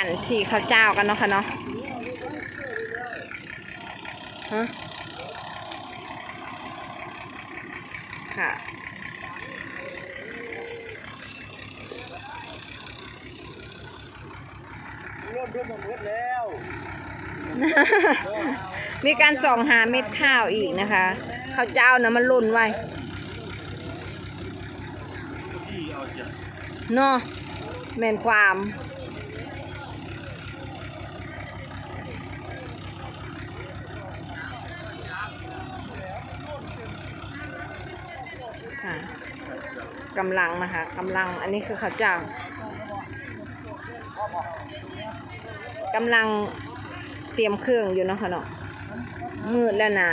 อันสีข้าวเจ้ากันเนาะค่ะเนาะฮะค่ะรถด้วยมันมืดแล้ว มีการส่องหาเม็ดข้าวอีกนะคะข้าวเจ้านะมันหล่นไว้ที่เอาจะเนาะแม่นความ กำลังนะคะกำลัง อันนี้คือข้าวเจ้ากำลังเตรียมเครื่องอยู่เนาะค่ะเนาะมืดแล้วหนาะ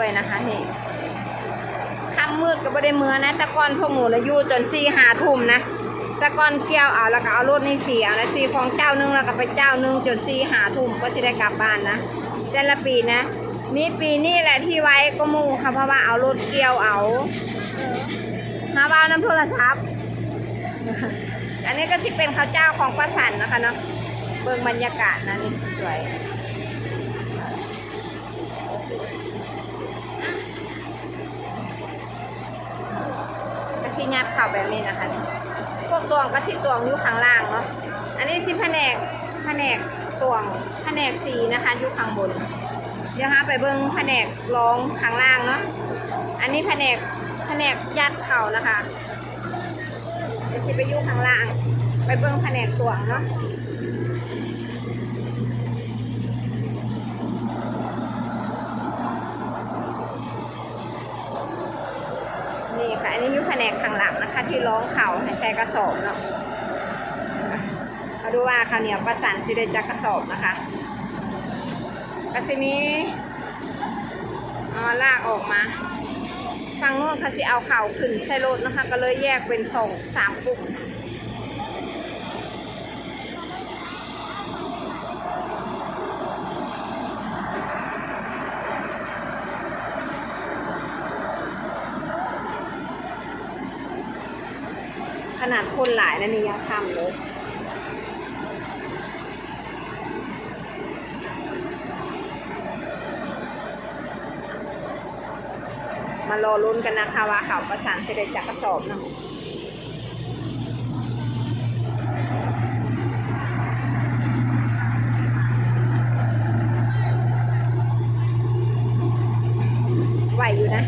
ด้วยนะคะนี่ค่ำมืดก็ไม่ได้เมือนะต่ก่อนพวกหมูนะยู่จนสี่หาทุ่มนะต่ก่อนเกี่ยวเอาแล้วก็เอารถในสีเอาแล้วสี่ของเจ้านึงแล้วก็ไปเจ้านึงจนสี่หาทุ่มก็จะได้กลับบ้านนะแต่ละปีนะมีปีนี้แหละที่ไว้ก็มูค่ะเพราะว่าเอารถเกี่ยวเอาหาบ้านน้ำโทรศัพท์อันนี้ก็ที่เป็นข้าวเจ้าของป้าสันนะคะเนาะเบิ่งบรรยากาศนะนี่สวย กระชิ ยับเข่าแบบนี้นะคะนี่พวกตวงก็สิตวงอยู่ข้างล่างเนาะอันนี้สิแผนกแผนกตวงแผนกสีนะคะอยู่ข้างบน เดี๋ยวฮะไปเบิ้งแผนกรองข้างล่างเนาะอันนี้แผนกแผนกยัดเข่านะคะเดี๋ยวสิไปอยู่ข้างล่าง ไปเบิ้งแผนกตวงเนาะ นี่ค่ะ อันนี้อยุคแผนกข้างหลัง นะคะที่ร้องเข่าให้ใส่กระสอบเนาะมาดูว่าข้าวเหนียวประสานสิได้จากกระสอบนะคะก็จะมีอ๋อลากออกมาฝั่งนู้นเขาสิเอาเข่าขึ้นใส่รถนะคะ ก็เลยแยกเป็นสองสามกลุ่ม ขนาดคนหลายนะนี่ยังทำเลยมารอลุ้นกันนะคะว่าข่าวประสานเสด็จจากกระสอบเนาะไหวอยู่นะ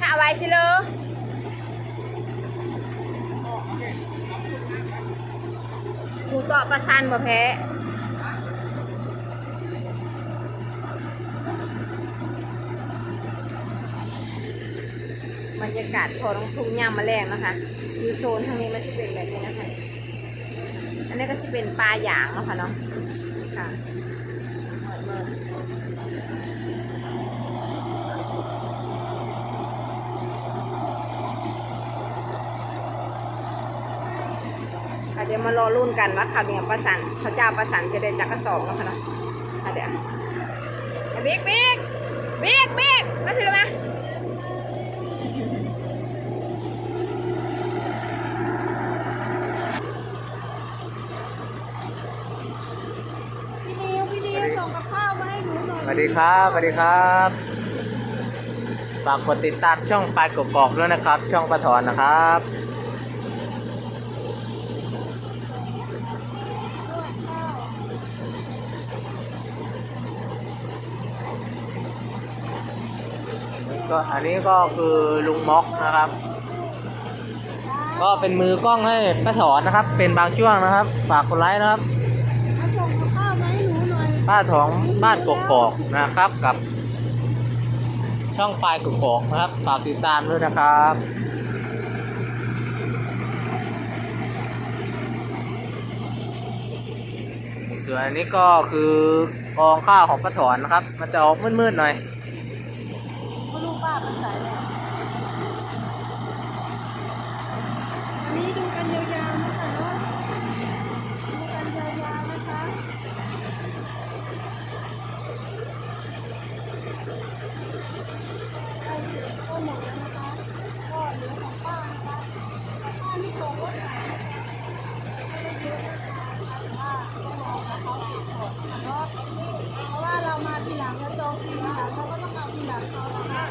ถ้าเอาไว้ สิเลยหมูเกาะปลาซันบ่แพ้บรรยากาศพอต้องทุ่งยามมาแรงนะคะอยู่โซนทางนี้มันจะเป็นแบบนี้นะคะ อันนี้ก็จะเป็นปลาหยางนะคะเนาะค่ะเหมือนเมื่อ ค่ะเดี๋ยว มารอรุ่นกันว่าข่าวเหนียวประสันเขาวเจ้าประสันจะได้จักกระสอบแล้วค่ะนะค่ะเดี๋ยวบิ๊กบิ๊กบิ๊กบิ๊กมาถึงไหมพี่นิวพี่นิวส่งกับข้าวมาให้หนูหน่อยสวัสดีครับสวัสดีครับฝากกดติดตามช่องปลายกกอกด้วยนะครับ ช่องปลาถอนนะครับ ก็อันนี้ก็คือลุงม็อกนะครับ ก็เป็นมือกล้องให้ป้าถอนนะครับ เป็นบางช่วงนะครับ ฝากกดไลค์นะครับเอาส่งข้าวมาให้หนูหน่อยป้าถองบ้านกกอกนะครับกับ ช่องปลายกกอกนะครับ ฝากติดตามด้วยนะครับส่วนอันนี้ก็คือกองข้าวของป้าถอนนะครับ มันจะออกมืดๆหน่อยาเป็นสายแหละอันนี้ดูกันยาวๆนะคะเนาะดูกันยาวๆนะคะใกล้ก็หมดแล้วนะคะ ก็เหลือของป้านะคะป้านี่ของรถไหนไม่ได้เยอะนะคะแต่ว่าต้องรอให้เขาเก็บก่อนะคะเนาะเพราะว่าเรามาทีหลังเราจองทีหลังเราก็ต้องเอาทีหลังเขานะคะ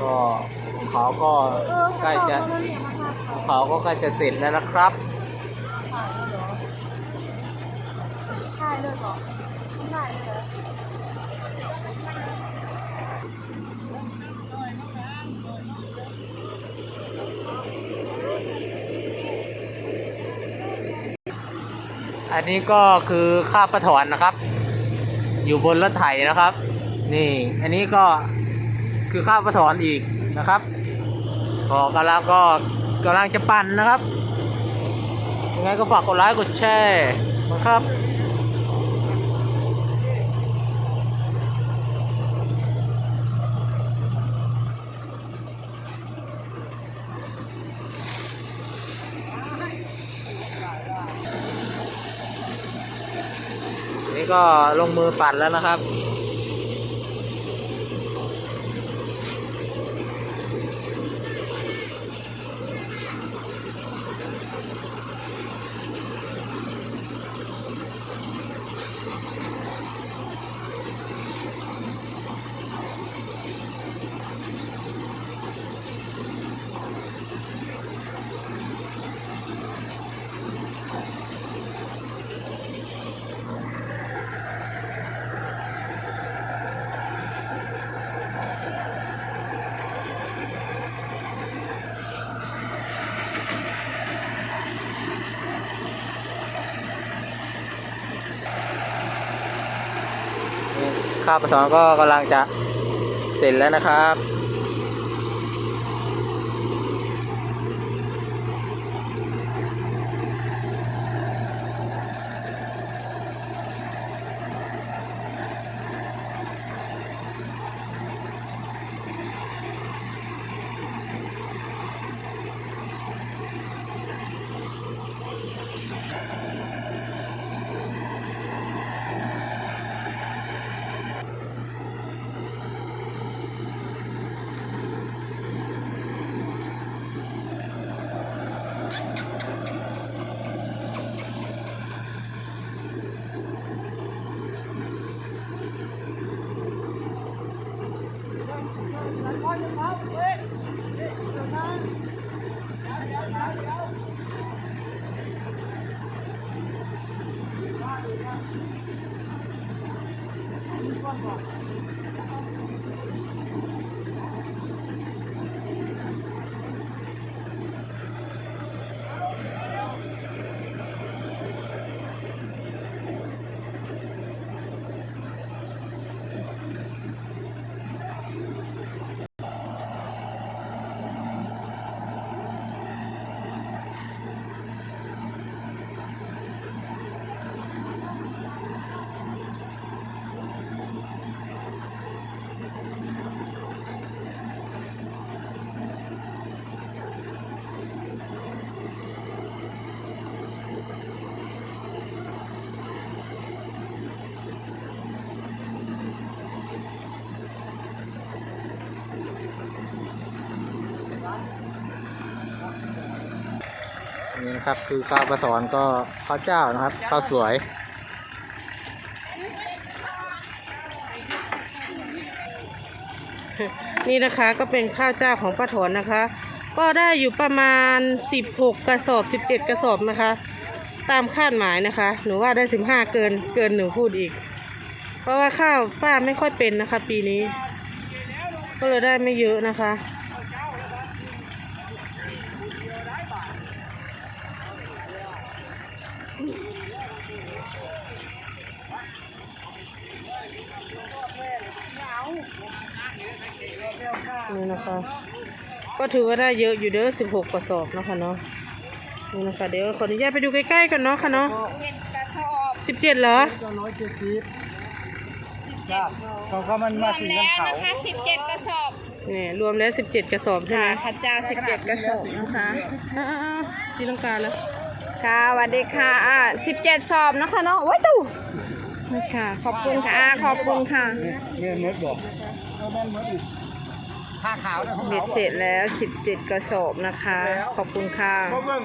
ก็ของเขาก็ใกล้จะของเขาก็ใกล้จะเสร็จแล้วนะครับใช่เลยเหรอใช่เลยเหรอ อั นนี้ก็คือค่าประถอนนะครับ อยู่บนรถไถนะครับ นี่ อันนี้ก็คือค่าประถอนอีกนะครับก็กำลังก็กำลังจะปั่นนะครับยังไงก็ฝากกดไลค์กดแชร์นะครับ ก็ลงมือปั่นแล้วนะครับ นี่ ข้าวปลาทองก็กำลังจะเสร็จแล้วนะครับ นี่นะครับคือข้าวปลาทอนก็ข้าวเจ้านะครับข้าวสวย นี่นะคะก็เป็นข้าวเจ้าของป้าถอนนะคะ ก็ได้อยู่ประมาณ 16 กระสอบ 17 กระสอบนะคะ ตามคาดหมายนะคะ หนูว่าได้สิบห้าเกินเกินหนูพูดอีก เพราะว่าข้าวป้าไม่ค่อยเป็นนะคะ ปีนี้ ก็เลยได้ไม่เยอะนะคะ นี่นะคะ ก็ถือว่าได้เยอะอยู่เด้อสิบหกกระสอบเนาะคะเนาะนี่นะคะเดี๋ยวขออนุญาตไปดูใกล้ๆกันเนาะค่ะเนาะเห็ดกระสอบสิบเจ็ดเหรอก็ร้อยเจ็ดสิบจ้าเขาก็มันรมาวมถึงแล้กันวเขานะคะสิบเจ็ดกระสอบนี่รวมแล้วสิบเจ็ดกระสอบใช่ค่ะไหมพระเจ้าสิบเจ็ดกระสอบนะคะอ่าๆๆที่ต้องการแล้วค่ะสวัสดีค่ะอ่าสิบเจ็ดสอบนะคะเนาะว้ายตู่นี่ค่ะ ขอบคุณค่ะอ่าขอบคุณค่ะเงินเม็ดบอกก็แม่นเม็ดอีก ผ้าขาวนะของเบ็ดเขา เสร็จแล้วสิบเจ็ดกระสอบนะคะ ขอบคุณค่ะเบิ่ง